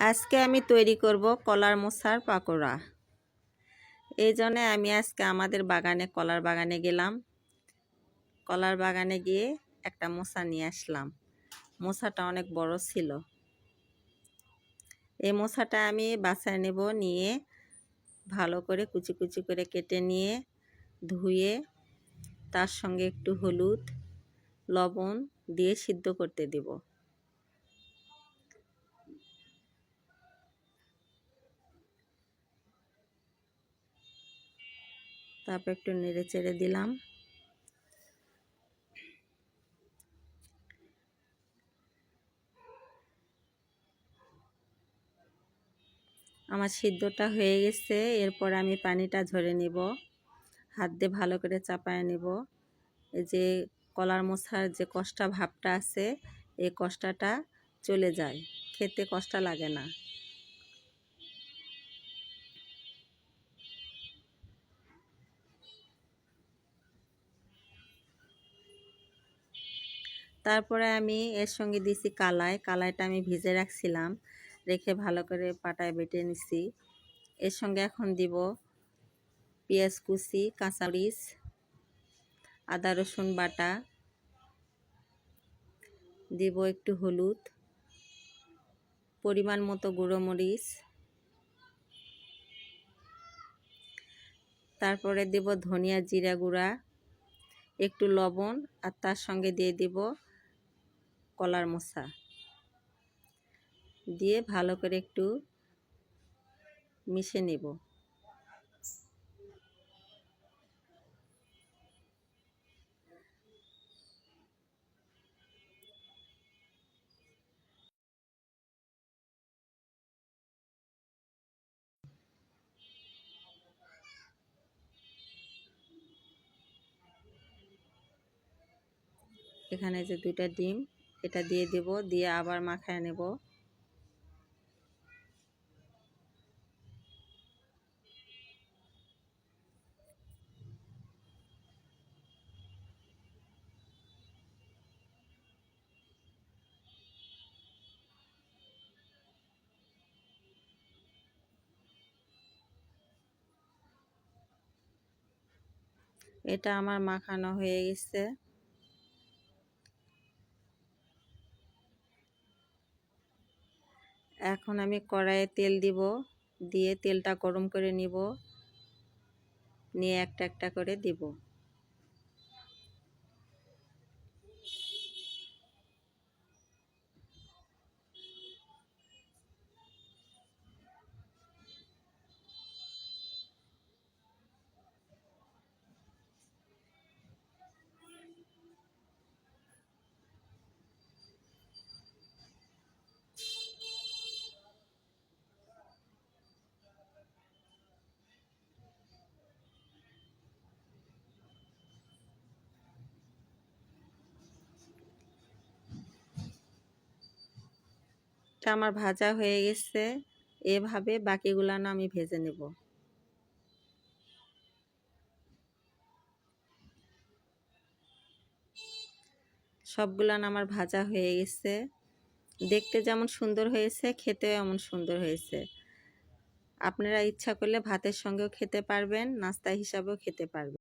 আজকে আমি তৈরি করব কলার মোচার পাকোড়া। এই জন্যে আমি আজকে আমাদের বাগানে, কলার বাগানে গেলাম। কলার বাগানে গিয়ে একটা মোচা নিয়ে আসলাম। মোচাটা অনেক বড় ছিল। এই মোচাটা আমি বাছায় নেব, নিয়ে ভালো করে কুচি কুচি করে কেটে নিয়ে ধুয়ে তার সঙ্গে একটু হলুদ, লবণ দিয়ে সিদ্ধ করতে দেবো। তারপর একটু নেড়ে চেড়ে দিলাম। আমার সিদ্ধটা হয়ে গেছে, এরপর আমি পানিটা ঝরে নিব। হাত দিয়ে ভালো করে চাপায় নেব। এই যে কলার মশার যে কষ্টা ভাবটা আছে, এই কষ্টাটা চলে যায়। খেতে কষ্টা লাগে না। তারপরে আমি এর সঙ্গে দিছি কালাই। কালাইটা আমি ভিজে রাখছিলাম, রেখে ভালো করে পাটায় বেটে নিছি। এর সঙ্গে এখন দিব পেঁয়াজ কুচি, কাঁচামরিচ, আদা, রসুন বাটা। দিব একটু হলুদ, পরিমাণ মতো গুঁড়ো মরিচ। তারপরে দেব ধনিয়া জিরা গুঁড়া, একটু লবণ, আর তার সঙ্গে দিয়ে দিব কলার মোচা দিয়ে ভালো করে একটু মিশে নেব। এখানে যে দুইটা ডিম এটা দিয়ে দেব দিয়ে আবার মাখায় নেব। এটা আমার মাখানো হয়ে গেছে। এখন আমি কড়াইয়ে তেল দিব, দিয়ে তেলটা গরম করে নিব, নিয়ে একটা একটা করে দিব। এটা আমার ভাজা হয়ে গেছে, এভাবে বাকিগুলানো আমি ভেজে নেব। সবগুলান আমার ভাজা হয়ে গেছে। দেখতে যেমন সুন্দর হয়েছে, খেতেও এমন সুন্দর হয়েছে। আপনারা ইচ্ছা করলে ভাতের সঙ্গেও খেতে পারবেন, নাস্তা হিসাবেও খেতে পারবেন।